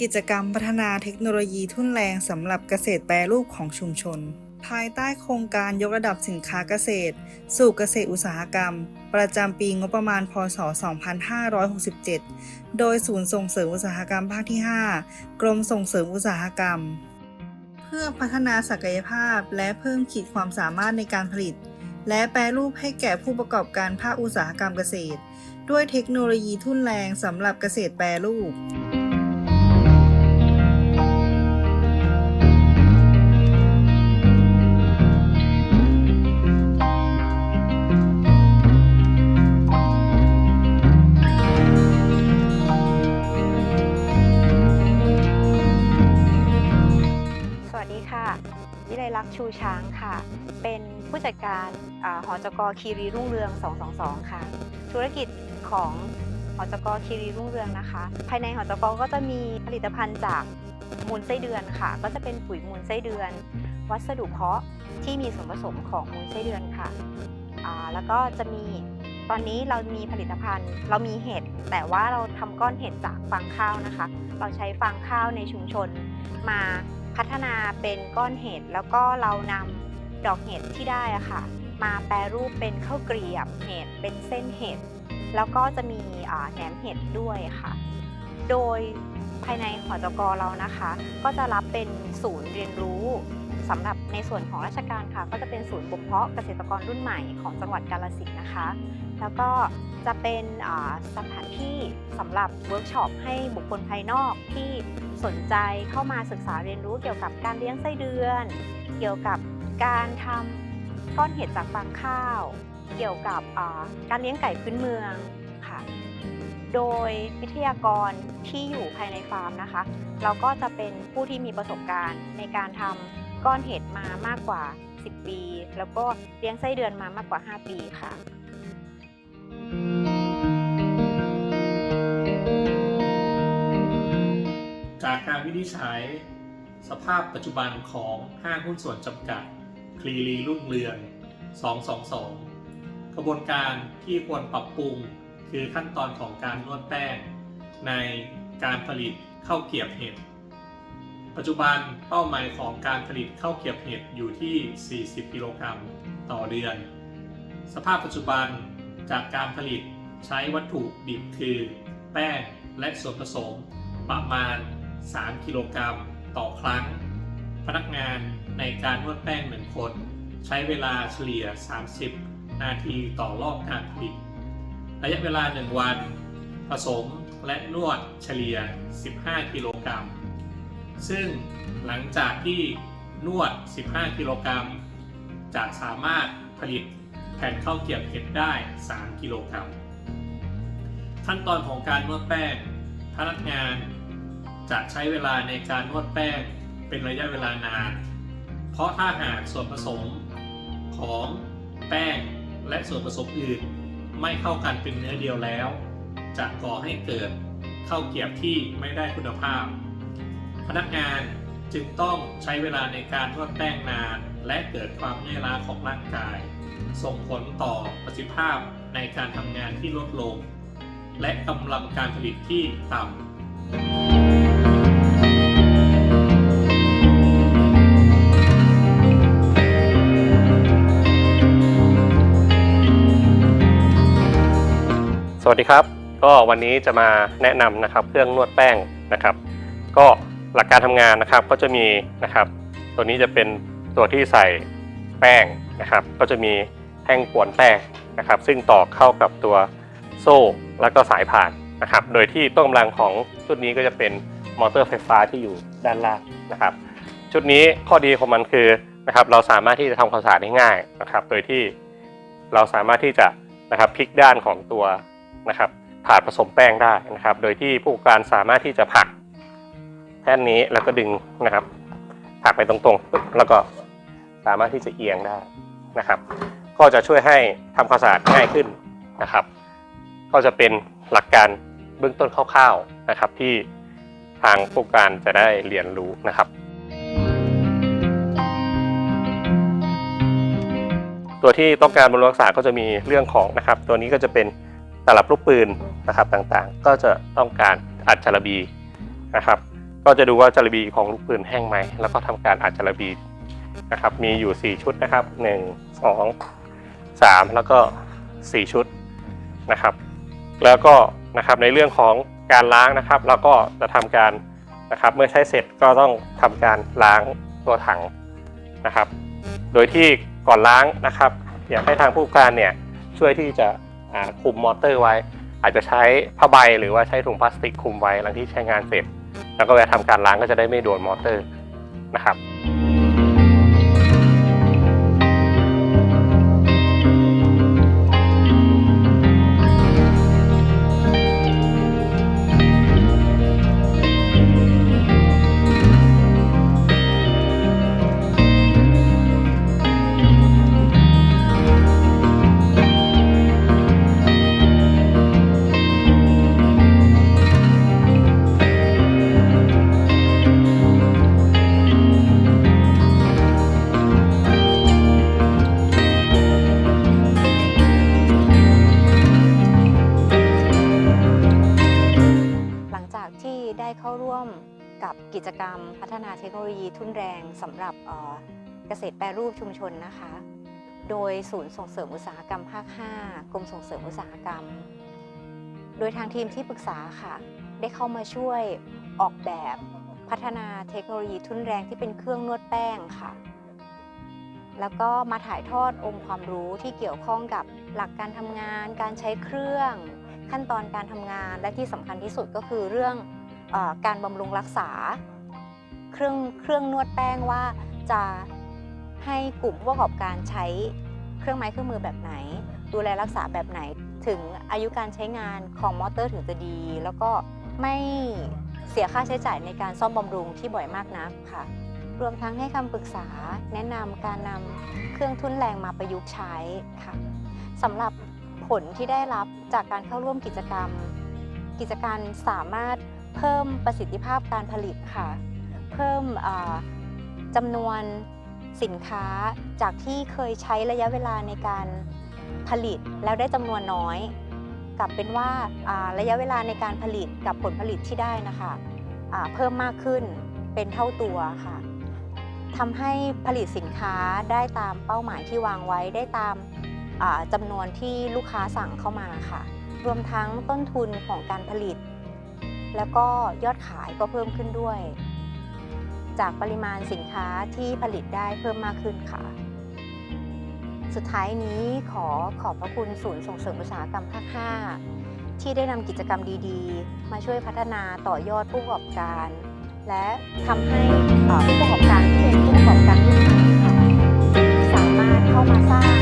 กิจกรรมพัฒนาเทคโนโลยีทุ่นแรงสำหรับเกษตรแปรรูปของชุมชน ภายใต้โครงการยกระดับสินค้าเกษตร สู่เกษตรอุตสาหกรรม ประจำปีงบประมาณ พศ 2567 โดยศูนย์ส่งเสริมอุตสาหกรรมภาคที่ 5 กรมส่งเสริมอุตสาหกรรม เพื่อพัฒนาศักยภาพและเพิ่มขีดความสามารถในการผลิต และแปรรูปให้แก่ผู้ประกอบการภาคอุตสาหกรรมเกษตร ด้วยเทคโนโลยีทุ่นแรงสำหรับเกษตรแปรรูป วิไลลักชูช้างค่ะ เป็นผู้จัดการอหอจกคีรีรุ่งเรือง 222 ค่ะ ธุรกิจของหอจกคีรีรุ่งเรืองนะคะ ภายในหอจกก็จะมีผลิตภัณฑ์จากมูลไส้เดือนค่ะ ก็จะเป็นปุ๋ยมูลไส้เดือน วัสดุเพาะที่มีส่วนผสมของมูลไส้เดือนค่ะ แล้วก็จะมีตอนนี้เรามีผลิตภัณฑ์ เรามีเห็ดแต่ว่าเราทำก้อนเห็ดจากฟางข้าวนะคะ เราใช้ฟางข้าวในชุมชนมา พัฒนาเป็นก้อนเห็ดแล้วก็เรานำดอกเห็ดที่ได้อะค่ะ มาแปรรูปเป็นข้าวเกรียบเห็ดเป็นเส้นเห็ดแล้วก็จะมีแหนมเห็ดด้วยค่ะ โดยภายในหอจกเรานะคะ ก็จะรับเป็นศูนย์เรียนรู้สำหรับในส่วนของราชการค่ะ ก็จะเป็นศูนย์บ่มเพาะเกษตรกรรุ่นใหม่ของจังหวัดกาลสินธุ์นะคะ แล้วก็จะเป็นสถานที่สำหรับเวิร์กช็อปให้บุคคลภายนอกที่สนใจเข้ามาศึกษาเรียนรู้เกี่ยวกับการเลี้ยงไส้เดือน เกี่ยวกับการทำก้อนเห็ดจากฟางข้าว เกี่ยวกับการเลี้ยงไก่พื้นเมืองค่ะ โดยวิทยากรที่อยู่ภายในฟาร์มนะคะ เราก็จะเป็นผู้ที่มีประสบการณ์ในการทำก้อนเห็ดมามากกว่า 10 ปี แล้วก็เลี้ยงไส้เดือนมามากกว่า 5 ปีค่ะ จากการวินิจฉัย สภาพปัจจุบันของห้างหุ้นส่วนจำกัดคลีรีรุ่งเรือง 222 กระบวนการที่ควรปรับปรุงคือขั้นตอนของการนวดแป้ง ในการผลิตข้าวเกียบเห็ด ปัจจุบันเป้าหมายของการผลิตข้าวเกียบเห็ดอยู่ที่ 40 กิโลกรัมต่อเดือน สภาพปัจจุบันจากการผลิตใช้วัตถุดิบคือ แป้งและส่วนผสมประมาณ 3 กิโลกรัมต่อครั้ง พนักงานในการนวดแป้ง1คน ใช้เวลาเฉลี่ย 30 นาทีต่อรอบการผลิต ระยะเวลา 1 วัน ผสมและนวดเฉลี่ย 15 กิโลกรัม ซึ่งหลังจากที่นวด 15 กิโลกรัม จะสามารถผลิตแผ่นข้าวเกรียบเห็ดได้ 3 กิโลกรัม ขั้นตอนของการนวดแป้ง พนักงาน จะใช้เวลาในการนวดแป้งเป็นระยะเวลานาน เพราะถ้าหากส่วนผสมของแป้งและส่วนผสมอื่น ไม่เข้ากันเป็นเนื้อเดียวแล้ว จะก่อให้เกิดข้าวเกียบที่ไม่ได้คุณภาพ พนักงานจึงต้องใช้เวลาในการนวดแป้งนาน และเกิดความเมื่อยล้าของร่างกาย ส่งผลต่อประสิทธิภาพในการทำงานที่ลดลง และกำลังการผลิตที่ต่ำ สวัสดีครับ ก็วันนี้จะมาแนะนำนะครับเครื่องนวดแป้งนะครับ ก็หลักการทำงานนะครับก็จะมีนะครับ ตัวนี้จะเป็นตัวที่ใส่แป้งนะครับ ก็จะมีแท่งกวนแป้งนะครับ ซึ่งต่อเข้ากับตัวโซ่แล้วก็สายผ่านนะครับ โดยที่ต้นกำลังของชุดนี้ก็จะเป็นมอเตอร์ไฟฟ้าที่อยู่ด้านล่างนะครับ ชุดนี้ข้อดีของมันคือนะครับ เราสามารถที่จะทำความสะอาดได้ง่ายนะครับ โดยที่เราสามารถที่จะนะครับพลิกด้านของตัว นะครับถาดผสมแป้งได้นะครับ โดยที่ผู้การสามารถที่จะผักแท่นนี้แล้วก็ดึงนะครับ ผักไปตรงๆแล้วก็สามารถที่จะเอียงได้นะครับ ก็จะช่วยให้ทำความสะอาดง่ายขึ้นนะครับ ก็จะเป็นหลักการเบื้องต้นคร่าวๆนะครับ ที่ทางผู้กอบการจะได้เรียนรู้นะครับ ตัวที่ต้องการบำรุงรักษาก็จะมีเรื่องของนะครับ ตัวนี้ก็จะเป็น ตลับลูกปืนนะครับต่างๆ ก็จะต้องการอัดจารบีนะครับ ก็จะดูว่าจารบีของลูกปืนแห้งไหมแล้วก็ทำการอัดจารบีนะครับมีอยู่ 4 ชุดนะครับ 1 2 3 แล้วก็ 4 ชุดนะครับ แล้วก็นะครับในเรื่องของการล้างนะครับเราก็จะทำการนะครับเมื่อใช้เสร็จก็ต้องทำการล้างตัวถังนะครับ โดยที่ก่อนล้างนะครับ อยากให้ทางผู้การเนี่ยช่วยที่จะ คุมมอเตอร์ไว้ อาจจะใช้ผ้าใบหรือว่าใช้ถุงพลาสติกคลุมไว้หลังที่ใช้งานเสร็จ แล้วก็เวลาทำการล้างก็จะได้ไม่โดนมอเตอร์นะครับ กิจกรรม พัฒนาเทคโนโลยีทุนแรงสำหรับเกษตรแปรรูปชุมชนนะคะ โดยศูนย์ส่งเสริมอุตสาหกรรมภาค 5 กรมส่งเสริมอุตสาหกรรม โดยทางทีมที่ปรึกษาค่ะ ได้เข้ามาช่วยออกแบบพัฒนาเทคโนโลยีทุนแรงที่เป็นเครื่องนวดแป้งค่ะ แล้วก็มาถ่ายทอดองค์ความรู้ที่เกี่ยวข้องกับหลักการทำงาน การใช้เครื่อง ขั้นตอนการทำงานและที่สำคัญที่สุดก็คือเรื่อง การบำรุงรักษา เครื่องเครื่องนวดแป้งว่าจะให้กลุ่มผู้ประกอบการใช้เครื่องไม้เครื่องมือแบบไหน ดูแลรักษาแบบไหน ถึงอายุการใช้งานของมอเตอร์ถึงจะดี แล้วก็ไม่เสียค่าใช้จ่ายในการซ่อมบำรุงที่บ่อยมากนักค่ะ รวมทั้งให้คำปรึกษาแนะนำการนำเครื่องทุนแรงมาประยุกต์ใช้ค่ะสำหรับผลที่ได้รับจากการเข้าร่วมกิจกรรม กิจการสามารถ เพิ่มประสิทธิภาพการผลิตค่ะ เพิ่มจำนวนสินค้าจากที่เคยใช้ระยะเวลาในการผลิตแล้วได้จำนวนน้อย กลับเป็นว่าระยะเวลาในการผลิตกับผลผลิตที่ได้นะคะเพิ่มมากขึ้นเป็นเท่าตัวค่ะทำให้ผลิตสินค้าได้ตามเป้าหมายที่วางไว้ได้ตามจำนวนที่ลูกค้าสั่งเข้ามาค่ะ รวมทั้งต้นทุนของการผลิต แล้วก็ยอดขายก็เพิ่มขึ้นด้วย จากปริมาณสินค้าที่ผลิตได้เพิ่มมากขึ้นค่ะ สุดท้ายนี้ขอขอบพระคุณศูนย์ส่งเสริมอุตสาหกรรมภาค 5 ที่ได้นำกิจกรรมดีๆ มาช่วยพัฒนาต่อยอดผู้ประกอบการ และทำให้ผู้ประกอบการที่เป็นผู้ประกอบการรุ่นใหม่สามารถเข้ามาสร้าง